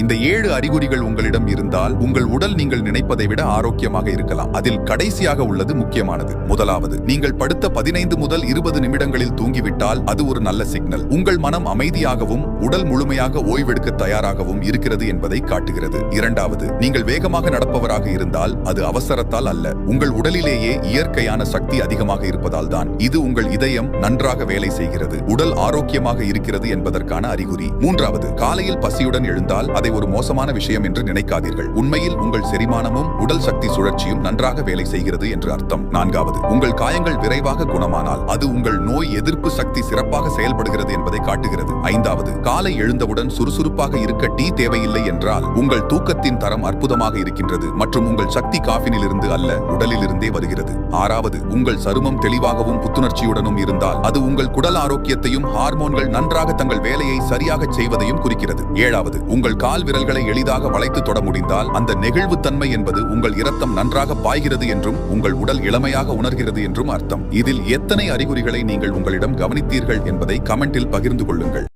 இந்த ஏழு அறிகுறிகள் உங்களிடம் இருந்தால் உங்கள் உடல் நீங்கள் நினைப்பதை விட ஆரோக்கியமாக இருக்கலாம். அதில் கடைசியாக உள்ளது முக்கியமானது. முதலாவது நீங்கள் படுத்த பதினைந்து முதல் இருபது நிமிடங்களில் தூங்கிவிட்டால் அது ஒரு நல்ல சிக்னல். உங்கள் மனம் அமைதியாகவும் உடல் முழுமையாக ஓய்வெடுக்க தயாராகவும் இருக்கிறது என்பதை காட்டுகிறது. இரண்டாவது நீங்கள் வேகமாக நடப்பவராக இருந்தால் அது அவசரத்தால் அல்ல. உங்கள் உடலிலேயே இயற்கையான சக்தி அதிகமாக இருப்பதால் தான். இது உங்கள் இதயம் நன்றாக வேலை செய்கிறது. உடல் ஆரோக்கியமாக இருக்கிறது என்பதற்கான அறிகுறி. மூன்றாவது காலையில் பசியுடன் எழுந்தால் அதை அதை ஒரு மோசமான விஷயம் என்று நினைக்காதீர்கள். உண்மையில் உங்கள் செரிமானமும் உடல் சக்தி சுழற்சியும் நன்றாக வேலை செய்கிறது என்று அர்த்தம். நான்காவது உங்கள் காயங்கள் விரைவாக குணமானால் அது உங்கள் நோய் எதிர்ப்பு சக்தி சிறப்பாக செயல்படுகிறது என்பதை காட்டுகிறது. ஐந்தாவது காலை எழுந்தவுடன் சுறுசுறுப்பாக இருக்க டீ தேவையில்லை என்றால் உங்கள் தூக்கத்தின் தரம் அற்புதமாக இருக்கின்றது மற்றும் உங்கள் சக்தி காஃபினில் இருந்து அல்ல உடலில் இருந்தே வருகிறது. ஆறாவது உங்கள் சருமம் தெளிவாகவும் புத்துணர்ச்சியுடனும் இருந்தால் அது உங்கள் குடல் ஆரோக்கியத்தையும் ஹார்மோன்கள் நன்றாக தங்கள் வேலையை சரியாக செய்வதையும் குறிக்கிறது. ஏழாவது உங்கள் கால் விரல்களை எளிதாக வளைத்து தொட முடிந்தால் அந்த நெகிழ்வுத்தன்மை என்பது உங்கள் இரத்தம் நன்றாக பாய்கிறது என்றும் உங்கள் உடல் இளமையாக உணர்கிறது என்றும் அர்த்தம். இதில் எத்தனை அறிகுறிகளை நீங்கள் உங்களிடம் கவனித்தீர்கள் என்பதை கமெண்டில் பகிர்ந்து கொள்ளுங்கள்.